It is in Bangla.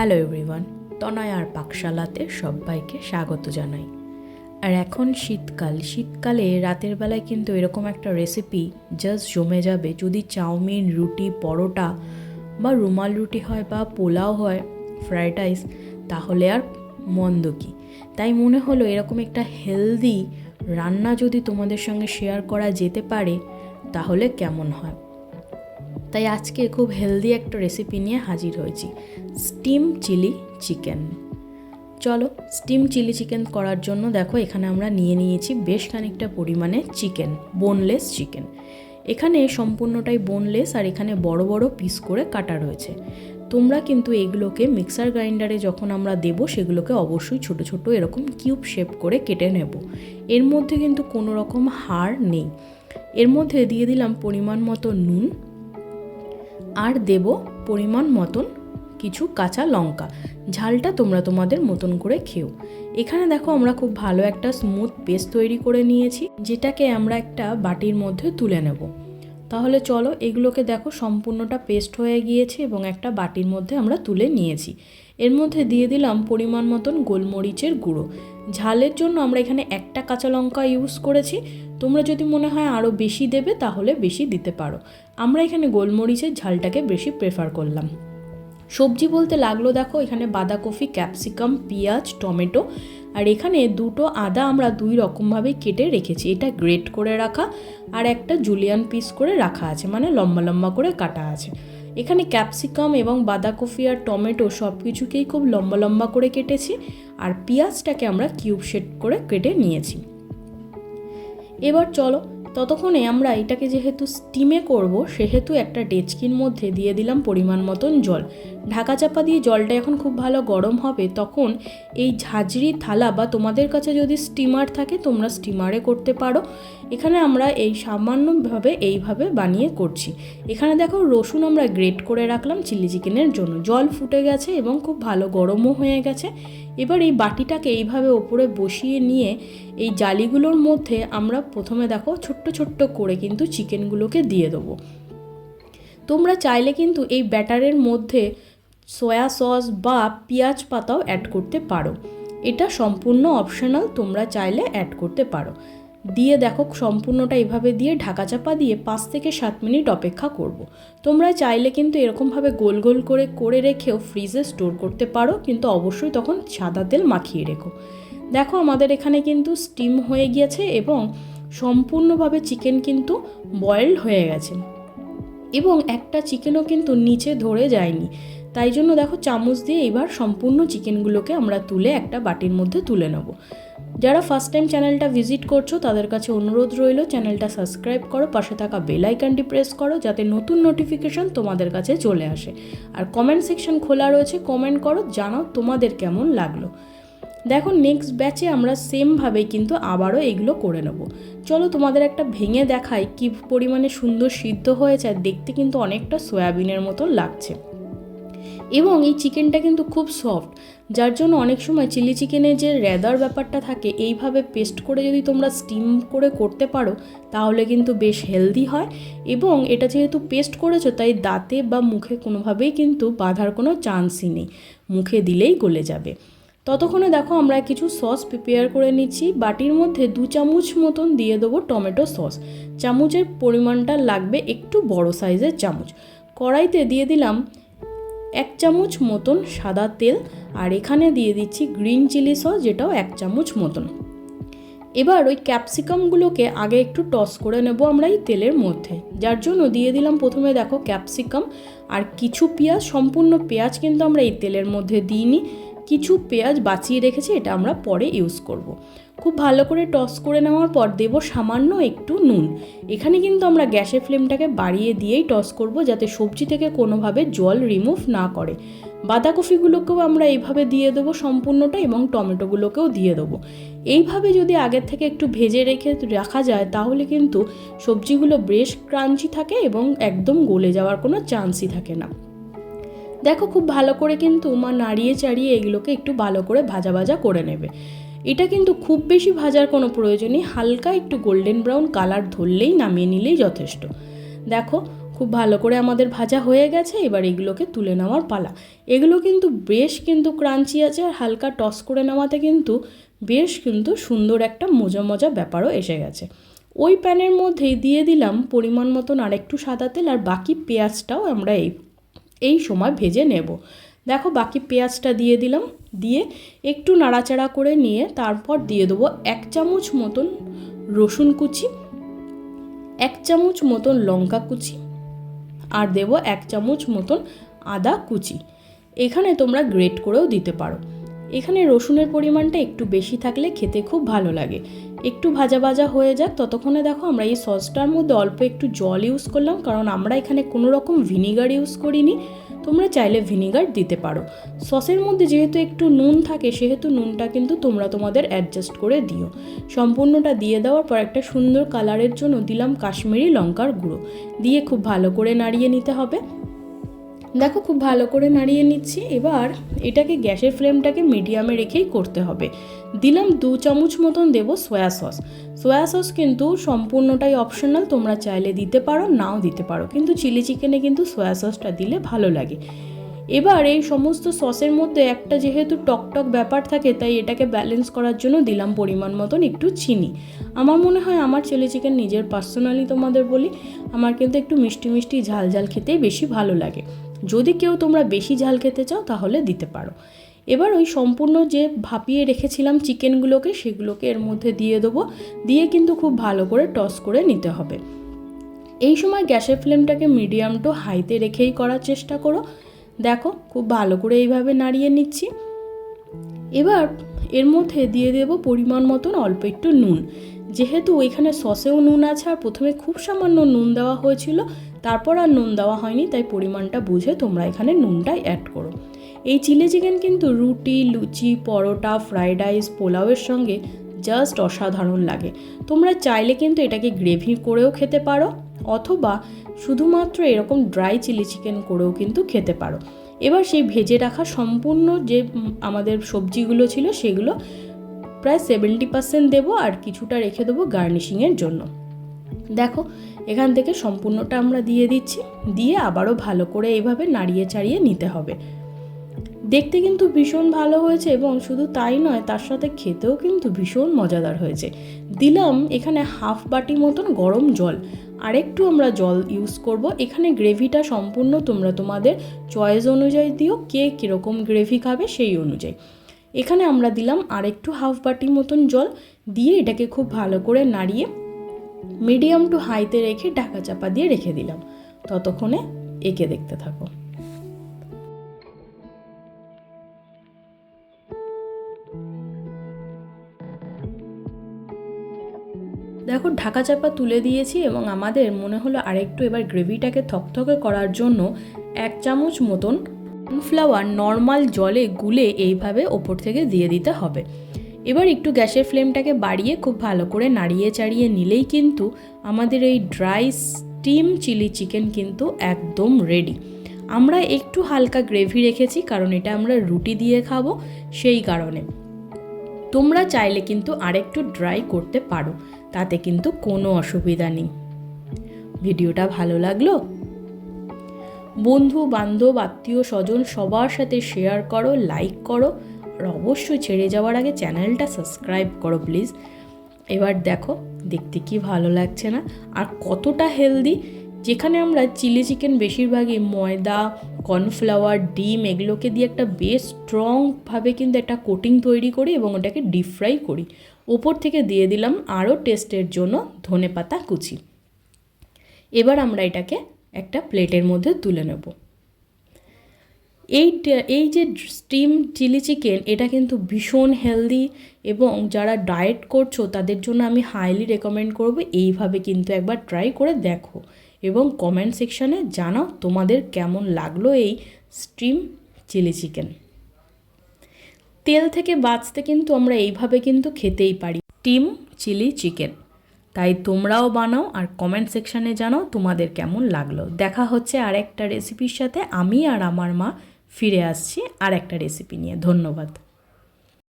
হ্যালো এভরিওয়ান তনয় আর পাকশালাতে সবাইকে স্বাগত জানাই। আর এখন শীতকাল, শীতকালে রাতের বেলায় কিন্তু এরকম একটা রেসিপি জাস্ট জমে যাবে। যদি চাউমিন, রুটি, পরোটা বা রুমাল রুটি হয় বা পোলাও হয় ফ্রাইড রাইস তাহলে আর মন্দ কি? তাই মনে হলো এরকম একটা হেলদি রান্না যদি তোমাদের সঙ্গে শেয়ার করা যেতে পারে, তাহলে কেমন হয়? তাই আজকে খুব হেলদি একটা রেসিপি নিয়ে হাজির হয়েছি। স্টিম চিলি চিকেন চলো স্টিম চিলি চিকেন করার জন্য দেখো, এখানে আমরা নিয়ে নিয়েছি বেশ খানিকটা পরিমাণে চিকেন বোনলেস চিকেন এখানে সম্পূর্ণটাই বোনলেস আর এখানে বড় বড় পিস করে কাটা রয়েছে। তোমরা কিন্তু এগুলোকে মিক্সার গ্রাইন্ডারে যখন আমরা দেব, সেগুলোকে অবশ্যই ছোট ছোট এরকম কিউব শেপ করে কেটে নেব। এর মধ্যে কিন্তু কোনো রকম হাড় নেই। এর মধ্যে দিয়ে দিলাম পরিমাণ মতো নুন আর দেব পরিমাণ মতন কিছু কাঁচা লঙ্কা। ঝালটা তোমরা তোমাদের মতন করে খেও। এখানে দেখো আমরা খুব ভালো একটা স্মুথ পেস্ট তৈরি করে নিয়েছি, যেটাকে আমরা একটা বাটির মধ্যে তুলে নেব। তাহলে চলো এগুলোকে দেখো সম্পূর্ণটা পেস্ট হয়ে গিয়েছে এবং একটা বাটির মধ্যে আমরা তুলে নিয়েছি। এর মধ্যে দিয়ে দিলাম পরিমাণ মতন গোলমরিচের গুঁড়ো। ঝালের জন্য আমরা এখানে একটা কাঁচা লঙ্কা ইউজ করেছি। তোমরা যদি মনে হয় আরও বেশি দেবে, তাহলে বেশি দিতে পারো। আমরা এখানে গোলমরিচের ঝালটাকে বেশি প্রেফার করলাম। সবজি বলতে লাগল, দেখো, এখানে বাঁধাকপি ক্যাপসিকাম পেঁয়াজ, টমেটো, আর এখানে দুটো আদা আমরা দুই রকমভাবে কেটে রেখেছি। এটা গ্রেট করে রাখা, আর একটা জুলিয়ান পিস করে রাখা আছে মানে লম্বা লম্বা করে কাটা আছে। এখানে ক্যাপসিকাম এবং বাঁধাকপি আর টমেটো সব কিছুকেই খুব লম্বা লম্বা করে কেটেছি, আর পেঁয়াজটাকে আমরা কিউব শেড করে কেটে নিয়েছি। এবার চলো, ততক্ষণে আমরা এটাকে যেহেতু স্টিমে করব, সেহেতু একটা ডেচকির মধ্যে দিয়ে দিলাম পরিমাণ মতন জল। ঢাকা চাপা দিয়ে জলটা এখন খুব ভালো গরম হবে, তখন এই ঝাঁঝরি থালা বা তোমাদের কাছে যদি স্টিমার থাকে, তোমরা স্টিমারে করতে পারো। এখানে আমরা এই সামান্যভাবে এইভাবে বানিয়ে করছি। এখানে দেখো রসুন আমরা গ্রেট করে রাখলাম চিলি চিকেনের জন্য। জল ফুটে গেছে এবং খুব ভালো গরমও হয়ে গেছে। এবার এই বাটিটাকে এইভাবে ওপরে বসিয়ে নিয়ে এই জালিগুলোর মধ্যে আমরা প্রথমে দেখো ছোট্ট ছোট্ট করে কিন্তু চিকেনগুলোকে দিয়ে দেবো। তোমরা চাইলে কিন্তু এই ব্যাটারের মধ্যে সয়া সস বা পেঁয়াজ পাতাও অ্যাড করতে পারো। এটা সম্পূর্ণ অপশনাল তোমরা চাইলে অ্যাড করতে পারো। দিয়ে দেখো, সম্পূর্ণটা এভাবে দিয়ে ঢাকা চাপা দিয়ে পাঁচ থেকে সাত মিনিট অপেক্ষা করব। তোমরা চাইলে কিন্তু এরকমভাবে গোল গোল করে করে রেখেও ফ্রিজে স্টোর করতে পারো, কিন্তু অবশ্যই তখন সাদা তেল মাখিয়ে রেখো। দেখো, আমাদের এখানে কিন্তু স্টিম হয়ে গিয়েছে এবং সম্পূর্ণভাবে চিকেন কিন্তু বয়েলড হয়ে গেছে। এবং একটা চিকেনও কিন্তু নিচে ধরে যায়নি। তাই জন্য দেখো চামচ দিয়ে এবার সম্পূর্ণ চিকেনগুলোকে আমরা তুলে একটা বাটির মধ্যে তুলে নেব। যারা ফার্স্ট টাইম চ্যানেলটা ভিজিট করছ, তাদের কাছে অনুরোধ রইল চ্যানেলটা সাবস্ক্রাইব করো, পাশে থাকা বেল আইকনটি প্রেস করো, যাতে নতুন নোটিফিকেশন তোমাদের কাছে চলে আসে। আর কমেন্ট সেকশন খোলা রয়েছে কমেন্ট করো, জানাও তোমাদের কেমন লাগল। দেখো নেক্সট ব্যাচে আমরা সেমভাবেই কিন্তু আবারও এগুলো করে নেব। চলো তোমাদের একটা ভেঙে দেখাই কি পরিমাণে সুন্দর সিদ্ধ হয়েছে, আর দেখতে কিন্তু অনেকটা সয়াবিনের মতো লাগছে। এবং এই চিকেনটা কিন্তু খুব সফট, যার জন্য অনেক সময় চিলি চিকেনের যে রেদার ব্যাপারটা থাকে, এইভাবে পেস্ট করে যদি তোমরা স্টিম করে করতে পারো, তাহলে কিন্তু বেশ হেলদি হয়। এবং এটা যেহেতু পেস্ট করেছ, তাই দাঁতে বা মুখে কোনোভাবেই কিন্তু বাঁধার কোনো চান্সই নেই, মুখে দিলেই গলে যাবে। ততক্ষণে দেখো আমরা কিছু সস প্রিপেয়ার করে নিচ্ছি, বাটির মধ্যে দু চামচ মতন দিয়ে দেবো টমেটো সস। চামচের পরিমাণটা লাগবে একটু বড় সাইজের চামচ। কড়াইতে দিয়ে দিলাম এক চামচ মতন সাদা তেল আর এখানে দিয়ে দিচ্ছি গ্রিন চিলি সস, যেটাও এক চামচ মতন। এবার ওই ক্যাপসিকামগুলোকে আগে একটু টস করে নেব আমরা এই তেলের মধ্যে। যার জন্য দিয়ে দিলাম প্রথমে দেখো ক্যাপসিকাম আর কিছু পেঁয়াজ, সম্পূর্ণ পেঁয়াজ কিন্তু আমরা এই তেলের মধ্যে দিইনি। কিছু পেঁয়াজ বাঁচিয়ে রেখেছি, এটা আমরা পরে ইউজ করব। খুব ভালো করে টস করে নেওয়ার পর দেব সামান্য একটু নুন। এখানে কিন্তু আমরা গ্যাসের ফ্লেমটাকে বাড়িয়ে দিয়েই টস করব যাতে সবজি থেকে কোনোভাবে জল রিমুভ না করে। বাঁধাকপিগুলোকেও আমরা এইভাবে দিয়ে দেবো সম্পূর্ণটা এবং টমেটোগুলোকেও দিয়ে দেবো। এইভাবে যদি আগের থেকে একটু ভেজে রেখে রাখা যায় তাহলে কিন্তু সবজিগুলো বেশ ক্রাঞ্চি থাকে এবং একদম গলে যাওয়ার কোনো চান্সই থাকে না। দেখো খুব ভালো করে কিন্তু মা নাড়িয়ে চাড়িয়ে এগুলোকে একটু ভালো করে ভাজা ভাজা করে নেবে। এটা কিন্তু খুব বেশি ভাজার কোনো প্রয়োজন নেই হালকা একটু গোল্ডেন ব্রাউন কালার ধরলেই নামিয়ে নিলেই যথেষ্ট। দেখো, খুব ভালো করে আমাদের ভাজা হয়ে গেছে, এবার এগুলোকে তুলে নেওয়ার পালা। এগুলো কিন্তু বেশ কিন্তু ক্রাঞ্চি আছে আর হালকা টস করে নেওয়াতে কিন্তু বেশ কিন্তু সুন্দর একটা মজা মজা ব্যাপারও এসে গেছে। ওই প্যানের মধ্যেই দিয়ে দিলাম পরিমাণ মতন আরেকটু সাদা তেল আর বাকি পেঁয়াজটাও আমরা এই এই সময় ভেজে নেব। দেখো বাকি পেঁয়াজটা দিয়ে দিলাম, দিয়ে একটু নাড়াচাড়া করে নিয়ে তারপর দিয়ে দেবো এক চামচ মতন রসুন কুচি, এক চামচ মতন লঙ্কা কুচি আর দেবো এক চামচ মতন আদা কুচি। এখানে তোমরা গ্রেট করেও দিতে পারো। এখানে রসুনের পরিমাণটা একটু বেশি থাকলে খেতে খুব ভালো লাগে। একটু ভাজা ভাজা হয়ে যাক, ততক্ষণে দেখো আমরা এই সসটার মধ্যে অল্প একটু জল ইউজ করলাম, কারণ আমরা এখানে কোনো রকম ভিনিগার ইউজ করিনি। তোমরা চাইলে ভিনিগার দিতে পারো। সসের মধ্যে যেহেতু একটু নুন থাকে, সেহেতু নুনটা কিন্তু তোমরা তোমাদের অ্যাডজাস্ট করে দিও। সম্পূর্ণটা দিয়ে দেওয়ার পর একটা সুন্দর কালারের জন্য দিলাম কাশ্মীরি লঙ্কার গুঁড়ো। দিয়ে খুব ভালো করে নাড়িয়ে নিতে হবে। দেখো খুব ভালো করে নাড়িয়ে নিচ্ছি। এবার এটাকে গ্যাসের ফ্লেমটাকে মিডিয়ামে রেখেই করতে হবে। দিলাম দু চামচ মতন দেব সয়া সস। সয়া সস কিন্তু সম্পূর্ণটাই অপশনাল তোমরা চাইলে দিতে পারো, নাও দিতে পারো। কিন্তু চিলি চিকেনে কিন্তু সয়া সসটা দিলে ভালো লাগে। এবার এই সমস্ত সসের মধ্যে একটা যেহেতু টকটক ব্যাপার থাকে, তাই এটাকে ব্যালেন্স করার জন্য দিলাম পরিমাণ মতন একটু চিনি। আমার মনে হয় আমার চিলি চিকেন নিজের পার্সোনালি তোমাদের বলি, আমার কিন্তু একটু মিষ্টি মিষ্টি ঝাল ঝাল খেতেই বেশি ভালো লাগে। যদি কেউ তোমরা বেশি ঝাল খেতে চাও, তাহলে দিতে পারো। এবার ওই সম্পূর্ণ যে ভাপিয়ে রেখেছিলাম চিকেনগুলোকে, সেগুলোকে এর মধ্যে দিয়ে দেবো। দিয়ে কিন্তু খুব ভালো করে টস করে নিতে হবে। এই সময় গ্যাসের ফ্লেমটাকে মিডিয়াম টু হাইতে রেখেই করার চেষ্টা করো। দেখো, খুব ভালো করে এইভাবে নাড়িয়ে নিচ্ছি। এবার এর মধ্যে দিয়ে দেব পরিমাণ মতন অল্প একটু নুন। যেহেতু ওইখানে সসেও নুন আছে আর প্রথমে খুব সামান্য নুন দেওয়া হয়েছিল, তারপর আর নুন দেওয়া হয়নি, তাই পরিমাণটা বুঝে তোমরা এখানে নুনটাই অ্যাড করো। এই চিলি চিকেন কিন্তু রুটি, লুচি, পরোটা ফ্রাইড রাইস পোলাওয়ের সঙ্গে জাস্ট অসাধারণ লাগে। তোমরা চাইলে কিন্তু এটাকে গ্রেভি করেও খেতে পারো, অথবা শুধুমাত্র এরকম ড্রাই চিলি চিকেন করেও কিন্তু খেতে পারো। এবার সেই ভেজে রাখা সম্পূর্ণ যে আমাদের সবজিগুলো ছিল সেগুলো প্রায় সেভেন্টি পার্সেন্ট দেবো আর কিছুটা রেখে দেবো গার্নিশিংয়ের জন্য। দেখো, এখান থেকে সম্পূর্ণটা আমরা দিয়ে দিচ্ছি। দিয়ে আবারও ভালো করে এভাবে নাড়িয়ে চাড়িয়ে নিতে হবে। দেখতে কিন্তু ভীষণ ভালো হয়েছে এবং শুধু তাই নয়, তার সাথে খেতেও কিন্তু ভীষণ মজাদার হয়েছে। দিলাম এখানে হাফ বাটি মতন গরম জল। আরেকটু আমরা জল ইউজ করব। এখানে গ্রেভিটা সম্পূর্ণ তোমরা তোমাদের চয়েস অনুযায়ী দিও, কে কীরকম গ্রেভি খাবে সেই অনুযায়ী। এখানে আমরা দিলাম আরেকটু হাফ বাটি মতন জল। দিয়ে এটাকে খুব ভালো করে নাড়িয়ে মিডিয়াম টু হাইতে রেখে ঢাকা চাপা দিয়ে রেখে দিলাম। ততক্ষণে এঁকে দেখতে থাকো। দেখো, ঢাকা চাপা তুলে দিয়েছি এবং আমাদের মনে হলো আরেকটু এবার গ্রেভিটাকে থকথকে করার জন্য এক চামচ মতন কর্নফ্লাওয়ার নর্মাল জলে গুলে এইভাবে ওপর থেকে দিয়ে দিতে হবে। এবার একটু গ্যাসের ফ্লেমটাকে বাড়িয়ে খুব ভালো করে নাড়িয়ে চাড়িয়ে নিলেই কিন্তু আমাদের এই ড্রাই স্টিম চিলি চিকেন কিন্তু একদম রেডি আমরা একটু হালকা গ্রেভি রেখেছি, কারণ এটা আমরা রুটি দিয়ে খাব, সেই কারণে। তোমরা চাইলে কিন্তু আরেকটু ড্রাই করতে পারো, তাতে কিন্তু কোনো অসুবিধা নেই। ভিডিওটা ভালো লাগল? বন্ধু বান্ধব আত্মীয় স্বজন সবার সাথে শেয়ার করো লাইক করো, আর অবশ্যই ছেড়ে যাওয়ার আগে চ্যানেলটা সাবস্ক্রাইব করো প্লিজ এবার দেখো, দেখতে কি ভালো লাগছে না? আর কতটা হেলদি যেখানে আমরা চিলি চিকেন বেশিরভাগই ময়দা, কর্নফ্লাওয়ার, ডিম এগুলোকে দিয়ে একটা বেশ স্ট্রংভাবে কিন্তু একটা কোটিং তৈরি করি এবং ওটাকে ডিপ ফ্রাই করি। ওপর থেকে দিয়ে দিলাম আরও টেস্টের জন্য ধনে পাতা কুচি। এবার আমরা এটাকে একটা প্লেটের মধ্যে তুলে নেব। এই এই যে স্টিম চিলি চিকেন এটা কিন্তু ভীষণ হেলদি এবং যারা ডায়েট করছ তাদের জন্য আমি হাইলি রেকমেন্ড করব। এইভাবে কিন্তু একবার ট্রাই করে দেখো। এবং কমেন্ট সেকশানে জানাও তোমাদের কেমন লাগল এই স্টিম চিলি চিকেন তেল থেকে বাঁচতে কিন্তু আমরা এইভাবে কিন্তু খেতেই পারি স্টিম চিলি চিকেন তাই তোমরাও বানাও আর কমেন্ট সেকশানে জানাও তোমাদের কেমন লাগল। দেখা হচ্ছে আর একটা রেসিপির সাথে আমি আর আমার মা ফিরে আসছি আর একটা রেসিপি নিয়ে। ধন্যবাদ।